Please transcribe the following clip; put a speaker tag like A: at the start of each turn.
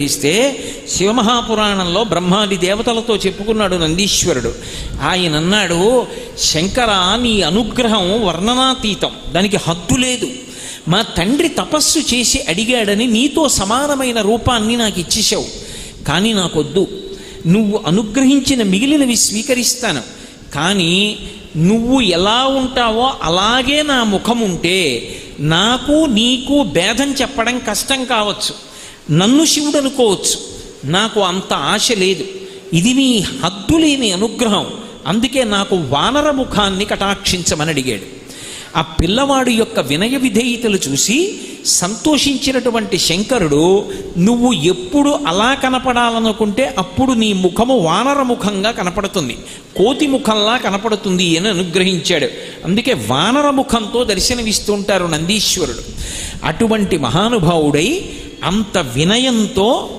A: ఇస్తే శివమహాపురాణంలో బ్రహ్మాది దేవతలతో చెప్పుకున్నాడు నందీశ్వరుడు. ఆయన అన్నాడు శంకర నీ అనుగ్రహం వర్ణనాతీతం. దానికి హద్దు లేదు. మా తండ్రి తపస్సు చేసి అడిగాడని నీతో సమానమైన రూపాన్ని నాకు ఇచ్చేసావు కానీ నాకొద్దు. నువ్వు అనుగ్రహించిన మిగిలినవి స్వీకరిస్తాను. కానీ నువ్వు ఎలా ఉంటావో అలాగే నా ముఖం ఉంటే నాకు నీకు భేదం చెప్పడం కష్టం కావచ్చు. నన్ను శివుడు అనుకోవచ్చు. నాకు అంత ఆశ లేదు. ఇది నీ హద్దులేని అనుగ్రహం. అందుకే నాకు వానర ముఖాన్ని కటాక్షించమని అడిగాడు. ఆ పిల్లవాడు యొక్క వినయ విధేయతలు చూసి సంతోషించినటువంటి శంకరుడు నువ్వు ఎప్పుడు అలా కనపడాలనుకుంటే అప్పుడు నీ ముఖము వానర ముఖంగా కనపడుతుంది. కోతి ముఖంలా కనపడుతుంది అని అనుగ్రహించాడు. అందుకే వానర ముఖంతో దర్శనమిస్తుంటారు నందీశ్వరుడు. అటువంటి మహానుభావుడై అంత వినయంతో